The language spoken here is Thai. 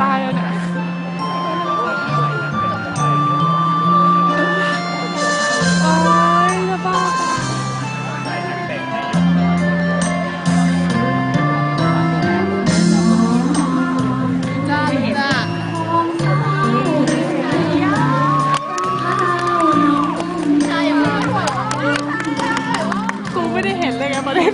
ตายแล้วเนี่ยโอ๊ยจะบ้าไปจ้าจ้ากูไม่ได้เห็นเลยไงปรเด็น